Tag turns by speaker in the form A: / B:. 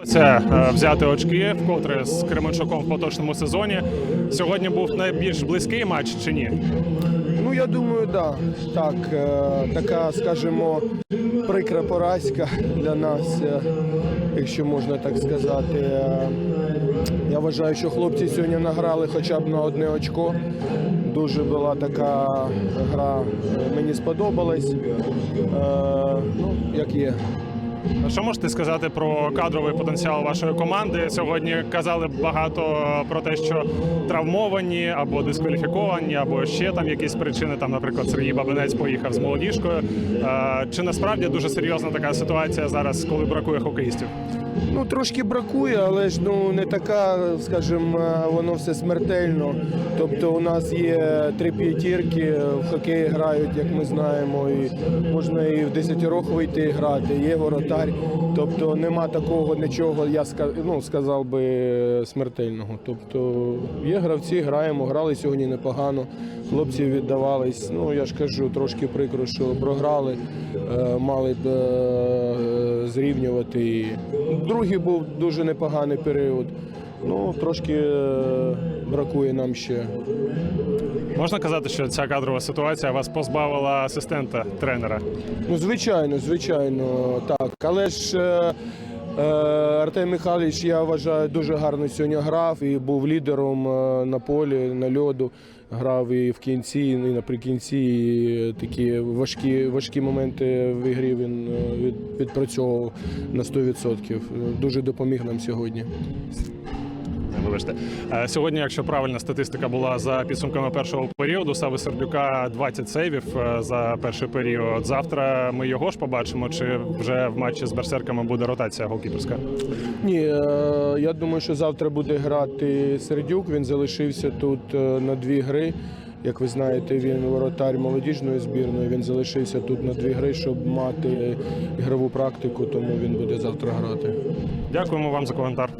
A: Вдалося е, взяти очки вкотре з Кременчуком в поточному сезоні. Сьогодні був найбільш близький матч чи ні?
B: Ну, я думаю, да. Так, е, така, скажімо, прикра поразка для нас, е, якщо можна так сказати. Я вважаю, що хлопці сьогодні награли хоча б на одне очко. Дуже була така гра, мені сподобалась. Ну, як є.
A: Що можете сказати про кадровий потенціал вашої команди? Сьогодні казали багато про те, що травмовані або дискваліфіковані, або ще там якісь причини. Там, наприклад, Сергій Бабинець поїхав з молодіжкою. Чи насправді дуже серйозна така ситуація зараз, коли бракує хокеїстів?
B: Ну, трошки бракує, але ж ну не така, скажімо, воно все смертельно. Тобто у нас є три п'ятірки, в хокеї грають, як ми знаємо, і можна і в 10 років вийти і грати, є воротар. Тобто нема такого нічого, я ну, сказав би, смертельного. Тобто є гравці, граємо, грали сьогодні непогано. Хлопці віддавались. Ну я ж кажу, трошки прикро, що програли, е, мали б е, зрівнювати. Другий був дуже непоганий період. Ну, трошки е, бракує нам ще.
A: Можна казати, що ця кадрова ситуація вас позбавила асистента тренера?
B: Ну, звичайно, звичайно, так. Але ж е, Артем Михайлович, я вважаю, дуже гарно сьогодні грав і був лідером е, на полі, на льоду. Грав і в кінці, і наприкінці. І такі важкі, важкі моменти в ігрі він е, відпрацьовував на 100%. Дуже допоміг нам сьогодні.
A: Вибачте. Е, Сьогодні, якщо правильна статистика була за підсумками першого періоду, Сави Сердюка 20 сейвів е, за перший період. Завтра ми його ж побачимо, чи вже в матчі з берсерками буде ротація голкіперська?
B: Ні, е, я думаю, що завтра буде грати Сердюк. Він залишився тут на дві гри. Як ви знаєте, він воротар молодіжної збірної. Він залишився тут на дві гри, щоб мати ігрову практику, тому він буде завтра грати.
A: Дякуємо вам за коментар.